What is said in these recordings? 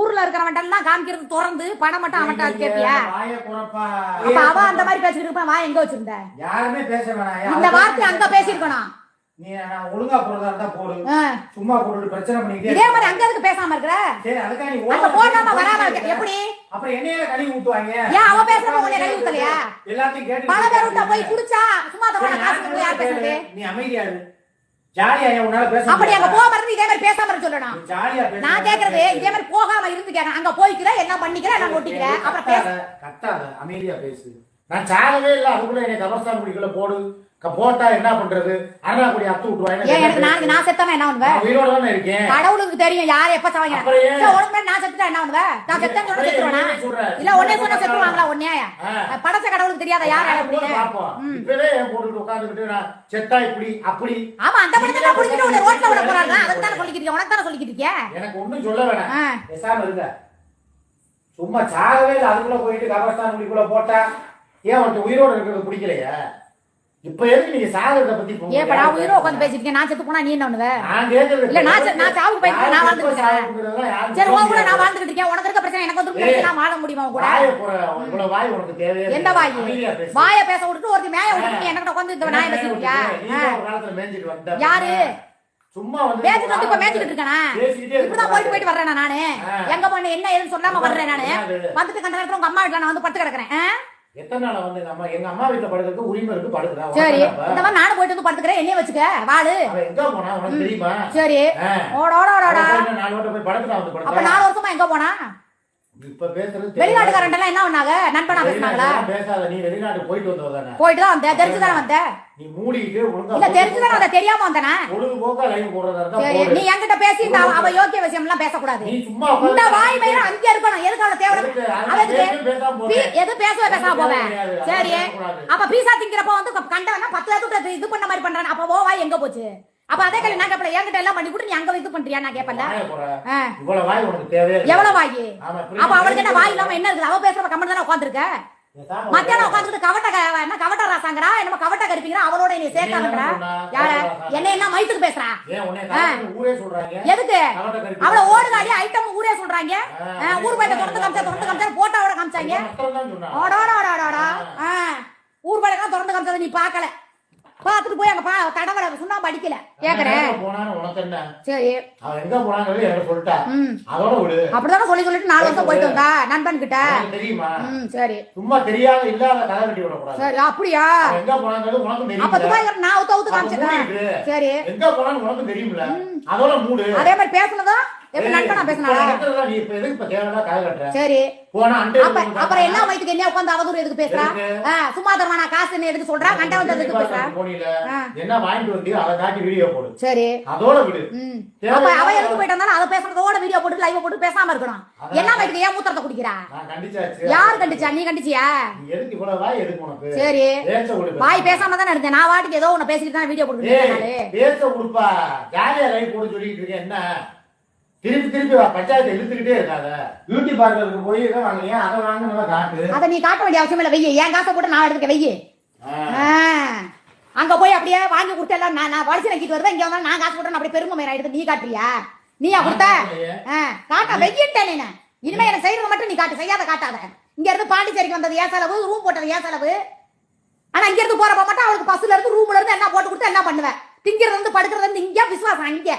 ஊர்ல இருக்கிறவன் எல்லாம் காமிக்கிறது திறந்து பணம் மட்டும் வாயை குறப்பா. அப்ப அவ அந்த மாதிரி பேசிட்டு இருப்பான் வா எங்க வச்சிருந்த? யாருமே பேச வேணாம். இந்த வார்த்தை அங்க பேசிருக்கணும் நீ நான் ஒழுங்கா போறதா இருந்தா போடு. சும்மா போட்டு பிரச்சனை பண்ணிக்கிட்டே இதே மாதிரி அங்க எதுக்கு பேசாம இருக்கிற? சரி அதுக்காக நீ ஓவர் போடாம வராம இருக்க எப்படி? அப்புறம் என்னையில கழுவி ஊத்துவாங்க? ஏன் அவ பேசுறப்ப உன்னை கை ஊத்தலையா? எல்லாத்தையும் கேட்டு பல பேர் போய் குடிச்சா சும்மா தவறான காசு யார் பேசுறது? நீ அமைதியா இரு. ஜாலியா ஏன் உன்னால பேச அப்படி அங்க? போகாம இருந்து இதே மாதிரி பேசாம ஜாலியா பேசு. நான் கேக்குறது இதே மாதிரி போகாம இருந்து கேட்க அங்க போய்க்கிற என்ன பண்ணிக்கிற என்ன ஒட்டிக்கிற அப்புறம் பேச. கத்தாத, கத்தாத அமைதியா பேசு. நான் சாகவே இல்ல அதுக்குள்ள என்னை கபஸ்தான் குடிக்கல போடு. போட்டா என்ன பண்றது? அண்ணா குடி அத்து எனக்கு நாளைக்கு நான் செத்தவன் என்ன பண்ணுவேன் உயிரோட தானே இருக்கேன். கடவுளுக்கு தெரியும் யார் எப்ப சாவாங்க. மேல நான் செத்துட்டா என்ன பண்ணுவ? நான் செத்தேன்னு சொன்னா செத்துருவானா. இல்ல சொன்னா செத்துருவாங்களா. படைச்ச கடவுளுக்கு தெரியாத யார்? அப்படின்னு. இப்பவே நான் செத்தா இப்படி அப்படி. ஆமா அந்த படத்தை புடிச்சிட்டு உன்னை ரோட்ல விட போறாங்க அதுக்கு தானே சொல்லிக்கிட்டு இருக்கேன். உனக்கு தானே சொல்லிக்கிட்டு இருக்கேன் எனக்கு ஒண்ணும் சொல்ல வேணாம். பேசாம இருங்க. சும்மா சாகவே இல்லை. அதுக்குள்ள போயிட்டு குடிக்குள்ள போட்டா ஏன் உனக்கு உயிரோட இருக்கிறது பிடிக்கலையா? இப்ப எதுக்கு நீங்க சாகிறத பத்தி இப்போ ஏப்பா நான் உயிரோ உட்காந்து பேசிட்டு நான் செத்து போனா நீ என்ன பண்ணுவ? நான் கேக்குறது இல்ல, நான் செ- நான் சாவுக்கு போயிட்டு நான் வாழ்ந்துட்டு வாழ்ந்துட்டு சரி உன் கூட நான் வாழ்ந்துகிட்டு இருக்கேன். உனக்கு இருக்க பிரச்சனை எனக்கு வந்து. நான் வாழ முடியுமா உன் கூட? வாய போற இவ்வளவு வாய் உனக்கு தேவையே என்ன வாய்? பேசு. வாய பேச விட்டுட்டு ஒருத்தி மேய விட்டுட்டு என்கிட்ட உட்காந்து இந்த நாய் காலத்துல வந்த. யாரு? சும்மா வந்து பேசிட்டு வந்து இப்ப மேய்ச்சிட்டு இருக்கானா? இப்படிதான் போயிட்டு போயிட்டு வர்றேன் நானு. எங்க போன என்ன ஏதுன்னு சொல்லாம வர்றேன் நானு? வந்துட்டு கண்ட நேரத்துல உங்க அம்மா வீட்டுல நான் வந்து படுத்து கிடக்குறேன்? எத்தனை நாளா வந்து அம்மா எங்க அம்மா வீட்டுல படுக்கிறதுக்கு உரிமை இருக்கு சரி இந்த மாதிரி நானும் போயிட்டு வந்து படுத்துக்கிறேன் என்னைய வச்சுக்க? வாழு அவ எங்க போனா? உனக்கு தெரியுமா? சரி. ஓட ஓட நாலு போய் வந்து அப்ப நாலு வருஷமா எங்க போனா? இப்ப பேசுறது வெளிநாட்டுக்காரன் எல்லாம் என்ன பண்ணாங்க? நண்பனா பேசினாங்களா? வெளிநாட்டுல பேசாத நீ வெளிநாட்டு போயிட்டு வந்தவ தானே போயிட்டு தான் வந்தேன் தெரிஞ்சுதானே வந்தேன் நீ மூடிட்டு ஒழுங்கா இல்ல தெரிஞ்சுதானே வந்தேன் தெரியாம வந்தேனே? போடுறதா இருந்தா. நீ என்கிட்ட பேசி இந்த அவ- யோக்கிய விஷயம் எல்லாம் பேசக்கூடாது. நீ சும்மா இந்த வாய் மயிர அங்கே இருக்கணும். எதுக்கு அவளை தேவை எதுக்கு? அவ அதுக்கு எதுக்கு பேசவே பேசாம பீ- போறேன். எது பேசவே பேசாம போவேன். சரி. அப்ப பீசா திங்கிறப்ப வந்து கண்டவனா பத்து பேருக்கு இது பண்ண மாதிரி பண்றான். அப்ப ஓ வாய் எங்க போச்சு? அப்ப அதே கல்வி நான் கேப்பல என்கிட்ட எல்லாம் பண்ணி கூட நீ அங்க இது பண்றியா? நான் கேப்பல. இவ்வளவு வாய் உனக்கு தேவையே. எவ்வளவு வாய்? அப்ப அவளுக்கு என்ன வாய் இல்லாம என்ன இருக்குது? அவ பேசுறப்ப கம்மன் தானே உட்காந்துருக்க பேசாம மத்தியானம் உட்காந்துட்டு கவட்ட என்ன கவட்ட ராசாங்கறா? என்னமோ கவட்ட கருப்பிங்கறா? அவளோட நீ சொன்னா? யார. என்ன என்ன மயித்துக்கு பேசுறா? எதுக்கு. அவள ஓடுகாடி ஐட்டம் ஊரே சொல்றாங்க. ஊர் போயிட்டு தொடர்ந்து காமிச்சா தொடர்ந்து காமிச்சா போட்டோவோட காமிச்சாங்க. ஓடோடோடோடா ஆ. ஊர் பழக்கம் திறந்து காமிச்சதை நீ பார்க்கல. பார்த்துட்டு போய் அங்க பா தடவர சுண்ணாம்பு அடிக்கல. கேக்குறேன். போனான்னு உனக்கு என்ன? சரி. அவன் எங்க போனாங்கிறது எனக்கு சொல்லிட்டா. ம். அதோட விடு. அப்படிதானே சொல்லி சொல்லிட்டு நாலு வருஷம் போயிட்டு வந்தா நண்பன் கிட்ட உனக்கு தெரியுமா? ம் சரி. சும்மா தெரியாத இல்லாத கதை கட்டி விடக்கூடாது. சரி அப்படியா? எங்க உனக்கும் அப்ப துபாய் நான் அப்ப காமிச்சிட்டேன் மூடிட்டு, சரி. எங்க போனான்னு உனக்கும் தெரியும்ல. அதோட மூடு. அதே மாதிரி பேசுனதும் எப்படி நண்பனா கட்டுற? சரி. அப்புறம் என்ன வயிற்றுக்கு என்ன உட்காந்து அவதூறு எதுக்கு பேசுறா? சும்மா தரமான காசுன்னு எதுக்கு சொல்றா? கண்ட வந்து எதுக்கு பேசுறா? போனீல? ஆ. என்ன வாங்கிட்டு வந்தியோ அதை காட்டி வீடியோ போடு. சரி. அதோட விடு. ம். தேவையில்லாம- அப்ப அவ எதுக்கு போயிட்டு அதை பேசுறதோட வீடியோ போட்டு லைவ் போட்டு பேசாம இருக்கணும். என்ன வயிற்றுக்கு ஏன் மூத்திரத்தை குடிக்கிறா? யார் கண்டிச்சா? நீ கண்டிச்சியா? சரி. வாய் பேசாம தானே இருந்தேன். நான் வாட்டுக்கு ஏதோ உன்னை பேசிட்டு தான் வீடியோ போட்டு ஏய், பேச விடுப்பா. ஜாலியா லைவ் போட சொல்லிட்டு இருக்கேன். என்ன? திருப்பி திருப்பி பஞ்சாயத்தை இழுத்துக்கிட்டே இருக்காத. பியூட்டி பார்லருக்கு போய் இதை வாங்கினியா அதை வாங்கினதை காட்டு. அதை நீ காட்ட வேண்டிய அவசியம் இல்லை. வெய்ய. என் காசை போட்டு நான் எடுத்துக்க வெய்ய. அங்க போய் அப்படியே வாங்கி கொடுத்து எல்லாம் நான் நான் வடிச்சு நக்கிட்டு வருவேன். இங்க வந்தா நான் காசு போட்டு அப்படியே பெருமை மேல எடுத்து நீ காட்டுறியா? நீயா கொடுத்த? காட்ட வெய்யிட்டேன் நீ இனிமே எனக்கு செய்யறது மட்டும் நீ காட்டு. செய்யாத காட்டாத. இங்க இருந்து பாண்டிச்சேரிக்கு வந்தது ஏன் செலவு? ரூம் போட்டது ஏன் செலவு? ஆனா இங்க இருந்து போறப்ப மட்டும் அவளுக்கு பஸ்ல இருந்து ரூம்ல இருந்து என்ன போட்டு கொடுத்து என்ன பண்ணுவேன் திங்கிறது இருந்து படுக்கிறது இருந்து இங்க விசுவாசம் இங்க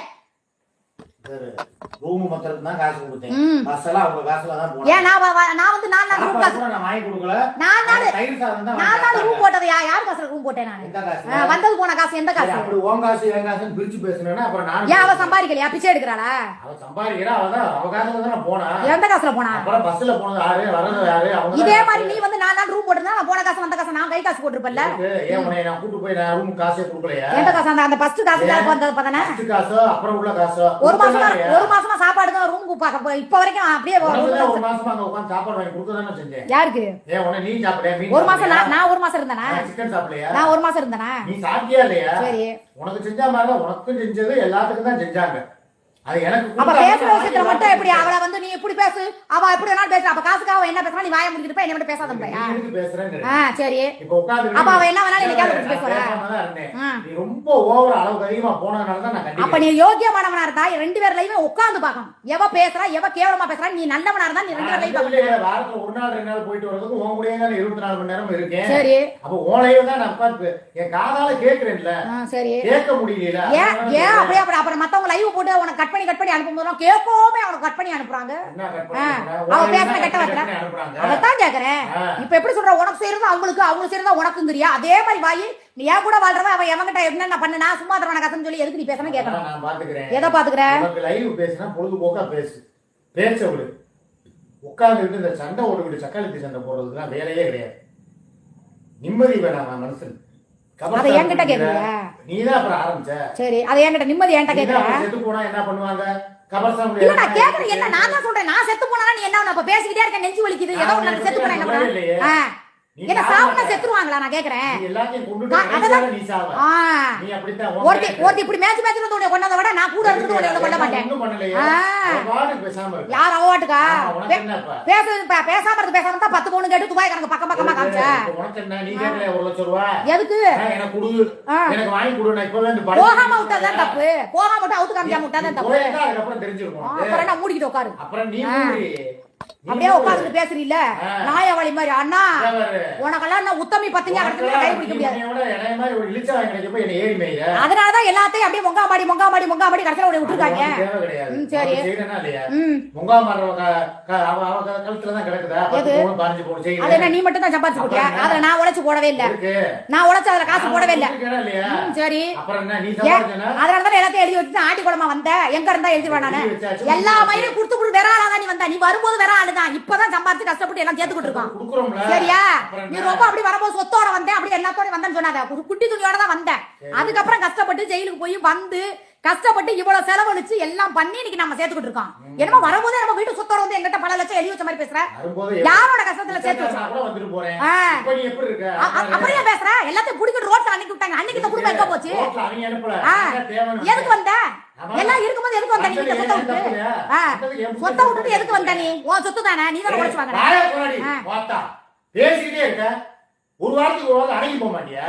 ரூம் மொத்தத்துக்கு தான் காசு கொடுத்தேன். ம். பஸ் எல்லாம் அவங்க காசுல தான் போனேன் ஏன் நான் வ- வ- நான் வந்து நாலு நாள் ரூம் சாப்பாடு காசு கூட நான் வாங்கி கொடுக்கல. நாலு நாள் தயிர் சாதம் தான் நாலு வாங்கி நாள் ரூம் சாப்பிட்டேன். போட்டது யா யார் காசுல ரூம் போட்டேன் நானு? எந்த காசு ஆ, வந்தது போன காசு எந்த சரி, காசு? அப்படி உன் காசு என் காசுன்னு பிரிச்சு பேசுனேன்னா அப்புறம் நான் ஏன் அவ சம்பாதிக்கலையா? பிச்சை எடுக்கிறாளா? அவ சம்பாதிக்கிறா அவதான் அவ காசுல தான் நான் போனேன் எந்த காசுல போனா? அப்புறம் பஸ்ல போனது யாரு வர்றது யாரு அவங்க இதே மாதிரி நீ வந்து நாலு நாள் ரூம் நான் போன காசு வந்த காசு நான் கை காசு போட்டிருப்பல்ல ஏன் உன்னை நான் கூட்டு போய் நான் ரூம் காசே கொடுக்கலையா? எந்த காசு அந்த ஃபர்ஸ்ட் காசு? வந்தது பார்த்தனே ஃபர்ஸ்ட் காசோ அப்புறம் உள்ள காசோ? ஒரு மாசமா ஒரு மாசமா சாப்பாடு தான் பார்க்க இப்ப வரைக்கும் அப்படியே ஒரு- மாசம். மாசமா அங்க உட்கார்ந்து சாப்பாடு வாங்கி கொடுக்க தானே செஞ்சேன். யாருக்கு? நீ ஒரு மாசம் நான் ஒரு மாசம் இருந்தேனா? சிக்கன் சாப்பிடலையா? நான் ஒரு மாசம் இருந்தேனா? நீ சாப்பிட்டியா இல்லையா? சரி. உனக்கு செஞ்ச மாதிரி உனக்கும் செஞ்சது எல்லாத்துக்கும் தான் செஞ்சாங்க. அது எனக்கு அப்ப பேசுற நான் விஷயத்துல வாங்கி மட்டும் எப்படி வாங்கி அவளை வந்து நீ இப்படி பேசு? அவ எப்படி வேணாலும் பேசு அப்ப காசுக்காக அவ என்ன பேசுறா? நீ வாய முடிக்கிட்டு போய் என்ன மட்டும் பேசாத நீ பையா எதுக்கு பேசுறேங்கிற? ஆ சரி. இப்ப உட்கார்ந்து அப்ப அவ என்ன வேணாலும் இன்னைக்கு நான் அவளை பேச போறா? பேசாம தான் இருந்தேன். ஆ. நீ ரொம்ப ஓவர் அளவுக்கு அதிகமா போனதுனால தான் நான் அப்ப கண்டிப்பா நீ யோகியமானவனா இருந்தா ரெண்டு பேர் லைவே உட்கார்ந்து பார்க்கணும். எவ பேசுறா எவ கேவலமா பேசுறா நீ நல்லவனா இருந்தா நீ ரெண்டு பேர் லைவ் பார்க்கணும். வாரத்துல ஒரு நாள் ரெண்டு நாள் போயிட்டு வர்றதுக்கு உன் கூடயே தான் இருபத்தி நாலு மணி நேரம் இருக்கேன். சரி. அப்ப உன்லையே தான் நான் உட்கார்ந்து என் காதால கேக்குறேன்ல ஆ, சரி. கேட்க முடியல ஏன் ஏன் அப்படியே அப்படி அப்புறம் மத்தவங்க லைவ் போட்டு உனக்கு கட் பண்ணி கட் பண்ணி அனுப்பும் போதெல்லாம் கேட்கோமே அவனுக்கு கட் பண்ணி அனுப்புறாங்க. என்ன கட் ஆ, பண்ணுறாங்க? அவ உன்னை பேசுன என்ன கெட்ட அனுப்புறாங்க? அதைத்தான் கேக்குறேன். ஆ. இப்ப எப்படி சொல்ற? உனக்கு செய்யறது அவங்களுக்கு அவங்களுக்கு செய்யறதா உனக்குங்கிறியா? அதே மாதிரி வாயி நீ ஏன் கூட வாழ்றவன் அவன் எவங்கிட்ட என்னென்ன பண்ண நான் சும்மா தரவன கசன்னு சொல்லி எதுக்கு நீ பேசணும் கேட்கணும்? நான் பாத்துக்கிறேன். எதை பாத்துக்கிற? உனக்கு லைவ் பேசுனா பொழுதுபோக்கா பேசு. பேச்ச விடு உட்கார்ந்துட்டு இந்த சண்டை ஓட்டுக்கிட்டு சக்காளத்தி சண்டை போடுறதுக்குலாம் வேலையே கிடையாது. நிம்மதி வேணாம் நான் மனுஷன் அதை என்கிட்ட கேக்குறியா? நீதான் அப்புறம் ஆரம்பிச்ச. சரி அதை என்கிட்ட நிம்மதி என்கிட்ட கேக்குற செத்து போனா என்ன பண்ணுவாங்க? கபர்ஸ்தான் இல்ல நான் கேக்குறேன் என்ன? நான் தான் சொல்றேன். நான் செத்து போனா நீ என்ன? அப்ப பேசிக்கிட்டே இருக்கேன். நெஞ்சு வலிக்குது. ஏதோ செத்து போனா என்ன என்ன சாவ சாவுனா. செத்துருவாங்களா? நான் கேக்குறேன். ஒருத்தி இப்படி மேட்ச் மேட்ச் வந்து உன்னை கொண்டதை விட நான் கூட இருந்து உன்னை கொல்ல மாட்டேன். யார் அவாட்டுக்கா ஆமா, உனக்கு என்ன இப்ப? பேசுறது பே- பேசாம இருந்து பேசாம தான் பத்து கேட்டு துபாய் கணக்கு பக்கம் பக்கமா காமிச்ச. எதுக்கு? போகாம விட்டாதான் தப்பு. போகாம விட்டு அவுத்து காமிக்காம விட்டாதான் தப்பு. அப்புறம் என்ன? மூடிக்கிட்டு உட்காரு. மூடி. அப்படியே மூடி. உட்கார்ந்து பேசுறீல்ல ஆ. நாயவாளி மாதிரி அண்ணா. உனக்கெல்லாம் என்ன உத்தமி பத்திங்க கை பிடிக்க முடியாது. அதனாலதான் எல்லாத்தையும் அப்படியே கடைசியில விட்டுருக்காங்க. ம், சரி. முங்கா மாறுறவ க- க- அவ- அவ க- கழுத்துல தான் கிடக்குதா? பத்து எது? பவுன், பதினஞ்சு பவுன் செய்யுது. அது என்ன நீ மட்டும் தான் சம்பாதிச்சு போட்டியா? அதுல நான் உழைச்சு போடவே இல்ல. நான் உழைச்சு அதுல காசு நான் போடவே இல்ல சரி? அதனாலதான் எல்லாத்தையும் எழுதி வச்சுட்டு ஆட்டி குளமா வந்த எங்க இருந்தா எழுதிடுவேன் நானு. எல்லா மயிலும் கொடுத்து கொடுத்து வேற ஆளா நீ வந்த நீ வரும்போது வேற ஆளுதான் இப்பதான் சம்பாதிச்சு கஷ்டப்பட்டு எல்லாம் சேர்த்துக்கிட்டு கொடுக்குறோம்ல. சரியா நீ? ரொம்ப அப்படி வரும்போது சொத்தோட வந்தேன் அப்படி எல்லாத்தோட வந்தேன்னு சொன்னாத ஒரு குட்டி துணியோட தான் வந்தேன் அதுக்கப்புறம் கஷ்டப்பட்டு ஜெயிலுக்கு போய் வந்து கஷ்டப்பட்டு இவ்வளவு செலவழிச்சு எல்லாம் பண்ணி இன்னைக்கு நம்ம சேர்த்துக்கிட்டு இருக்கோம் என்னமோ வரும்போதே நம்ம வீட்டு சொத்தோட வந்து எங்கிட்ட பல லட்சம் எழுதி வச்ச மாதிரி பேசுற யாரோட கஷ்டத்துல சேர்த்து வச்ச நான் கூட வந்துட்டு போறேன். ஆ. இப்ப நீ எப்படி இருக்க? அ- அ- அப்படியே பேசுற எல்லாத்தையும் புடிக்கிட்டு ரோட்ல அன்னைக்கு விட்டாங்க அன்னைக்கு எங்க போச்சு. எதுக்கு வந்த. எல்லாம் இருக்கும்போது எதுக்கு வந்த நீ? இந்த சொத்தை விட்டு சொத்தை விட்டுட்டு எதுக்கு வந்த நீ? உன் சொத்து தானே நீ தானே உழைச்சு. வாத்தா. பேசிக்கிட்டே இருக்க. ஒரு வாரத்துக்கு ஒரு வாரம் அடங்கி போக மாட்டியா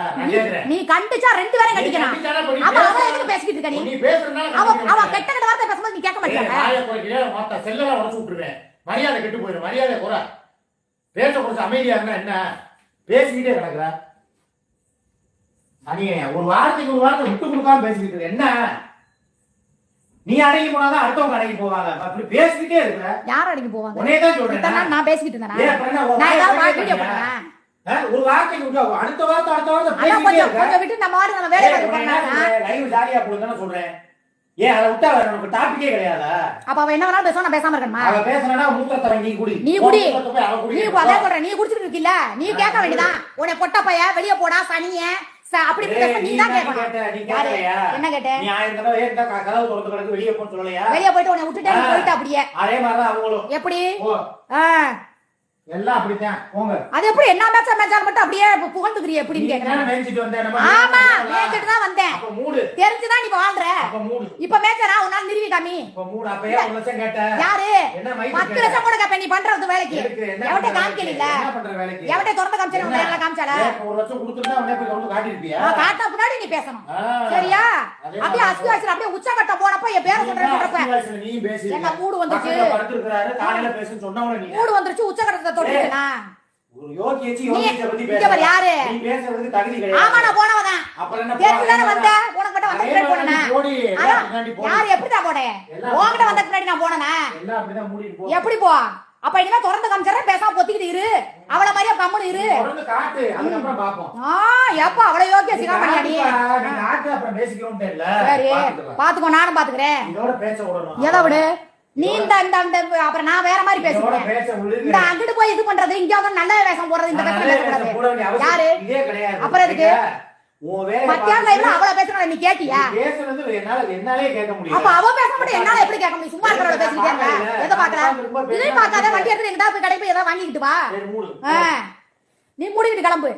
நீ கண்டிச்சா ரெண்டு நீ ஆமா அவ பேசுற- எதுக்கு பேசிக்கிட்டு இருக்க நீ? பேசுறதுனால அவ அவ. கெட்ட கெட்ட வார்த்தை பேசும்போது நீ கேட்க மாட்டியா? வாத்தா, செல்லெல்லாம் உடைச்சு விட்டுருவேன். மரியாதை கெட்டு போயிடும் மரியாதை குறை. பேச குறைச்சு அமைதியா இருந்தா என்ன? பேசிக்கிட்டே கிடக்குற. அணியே ஒரு வாரத்துக்கு ஒரு வாரத்தை விட்டு கொடுக்காம பேசிக்கிட்டு. என்ன? நீ அடங்கி போனாதான் அடுத்தவங்க அடங்கி போவாங்க. அப்படி பேசிக்கிட்டே இருக்கிற யார் அடிக்க போவாங்க? தான் சொல்றேன். நான் பேசிக்கிட்டு இருந்தேனா? உன் ஒரு வார்த்தைக்கு அடுத்த வார்த்தை அடுத்த வார்த்தை கொஞ்சம் விட்டு நம்ம வாடி நம்ம சொல்றேன்? லைவ் ஜாலியா போடுங்கன்னு சொல்றேன். ஏன் அதை விட்டா வேற நமக்கு டாபிக்கே கிடையாதா? அப்ப அவ என்ன வேணாலும் நான் பேசாம இருக்கணுமா? அவ பேசுனா மூத்தத்தை வாங்கி குடி. நீ குடி. உன் நீ அதான் நீ குடிச்சிட்டு இருக்கீல்ல? நீ கேட்க வேண்டியதான் உன்னை பொட்ட பைய வெளிய போடா சனிய அப்படி நீ தான் கேட்கணும். யாரு? என்ன கேட்ட? நீ ஆயிரம் தடவை ஏன் இந்த க- கதவு திறந்து கிடக்கு வெளியே போன்னு சொல்லலையா? வெளிய போயிட்டு உன்னை விட்டுட்டு நீ ஆ. போயிட்டு அப்படியே. அதே அவங்களும். எப்படி? ஆ, எல்லாம் அப்படித்தான். போங்க. அது எப்படி என்ன மேட்சா மேட்சாலும் மட்டும் அப்படியே புகழ்ந்துக்கிறிய எப்படின்னு நீ கேக்குறேன். தானே மேய்ச்சிட்டு வந்த, நம்ம ஆமா மேய்ச்சிட்டு மேய்ச்சிட்டு தான் வந்தேன். அப்ப மூடு. தெரிஞ்சுதான் நீ வாழ்ற. அப்ப மூடு. இப்ப மேய்ச்சரா உன்னால நிறுவி காமி. அப்ப மூடு. அப்ப ஏன் ஒரு லட்சம் கேட்ட? யாரு? என்ன மைக்கு பத்து கேட்ட? லட்சம் கூட கேப்ப நீ பண்றது வேலைக்கு. பண்ற காமிக்கல வேலைக்கு? என்ன பண்ற வேலைக்கு? காமிச்சால? ஒரு லட்சம் உடனே போய் நீ பேசணும். சரியா? அப்படியே அஸ்தி வாசல் அப்படியே உச்சகட்டம் போனப்ப என் பேரை சொல்றேன் சொல்றப்ப. நீயும் பேசி என்ன மூடு வந்துச்சு? பக்கத்துல படுத்திருக்கிறாரு, காலையில பேசுன்னு சொன்னவன நீ. மூடு வந்துருச்சு உச்சகட்டத்தை ஒரு யோகி பத்தி பேசுற. யாரு? நீ தகுதி ஆமா. நான் போனவதான் அப்புறம் என்ன தெரிஞ்சு தானே வந்த உனக்கு கிட்ட வந்த போனேனா போடி, போடி. யாரு போனேன் எல்லாம் உன்கிட்ட வந்த பின்னாடி நான் போனேனா எல்லாம் அப்படிதான் மூடிட்டு போ. எப்படி போ அப்ப இனிமே திறந்து காமிச்சறேன் பேசாம பொத்திக்கிட்டு இரு அவள மாதிரியா கம்முனு இரு தொடர்ந்து காட்டு, அதுக்கப்புறம் பார்ப்போம். ஆ எப்ப அவ்வளவு யோக்கிய சிகா பண்ணியா நீ காட்டுப்பா, நீ காட்டு, அப்புறம் பேசிக்கிறோம்ட்டு இல்ல. சரி. பாத்துக்கோ நானும் பாத்துக்கிறேன் இதோட பேச விடணும். எதை விடு நீ இந்த இந்த இந்த அப்புறம் நான் வேற மாதிரி பேசுறேன். இந்த அங்கிட்டு போய் இது பண்றது இங்க வந்து நல்ல வேஷம் போடுறது இந்த அவசியம் யாரு. அப்புறம் வேலையை மத்தியான லைவ்ல அவள நீ கேட்டியா? நீ பேசுறது என்னால என்னாலே கேட்க முடியல. அப்ப அவ பேச மட்டும் என்னால எப்படி கேட்க முடியும்? சும்மா இருக்கிறவள இருக்க எதை பார்க்காத வண்டி எடுத்து எங்கிட்ட போய் கடை போய் ஏதாவது வாங்கிக்கிட்டு வா. நீ மூடிக்கிட்டு கிளம்பு.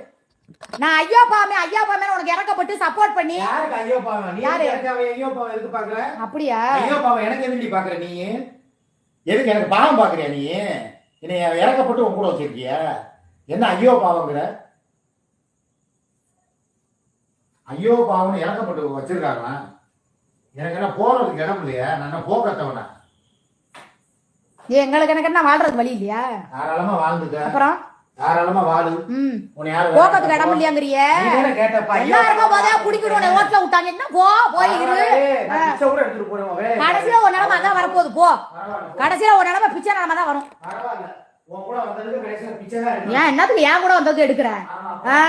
நான் ஐயோ பாமே ஐயா பாமே உனக்கு இறக்கப்பட்டு சப்போர்ட் பண்ணி. யாருக்கு ஐயோ பாவம் நீ யாரு? ஐயோ பாவம் எதுக்கு பாக்குற அப்படியா? ஐயோ பாவம் எனக்கு எதுக்கு பாக்குற நீ? எதுக்கு எனக்கு பாவம் பாக்குறியா நீ? என்னை இறக்கப்பட்டு உன் கூட வச்சிருக்கிய? என்ன ஐயோ பாவங்கிற ஐயோ பாவம்னு இறக்கப்பட்டு வச்சிருக்காங்களா? எனக்கு என்ன போறதுக்கு இடம் இல்லையா? நான் என்ன போக்கத்தவனா எங்களுக்கு எனக்கு என்ன வாழ்றது வழி இல்லையா? தாராளமா வாழ்ந்துக்க. அப்புறம்? தாராளமா வாழு உன்னை யாரு போக்கத்துக்கு இடம் இல்லையாங்கிறிய? கேட்டப்ப இருக்கும் போதே உன்னை ஓட்டுல விட்டாங்க. என்ன போ போய் கடைசியில ஒரு நிலைமை அதான் வரப்போகுது போ. கடைசியில ஒரு நிலைமை பிச்சை நிலைமை தான் வரும். வந்ததுக்கு. ஏன் என்னத்துக்கு ஏன் கூட வந்தது எடுக்கிற? ஆமா, ஆ.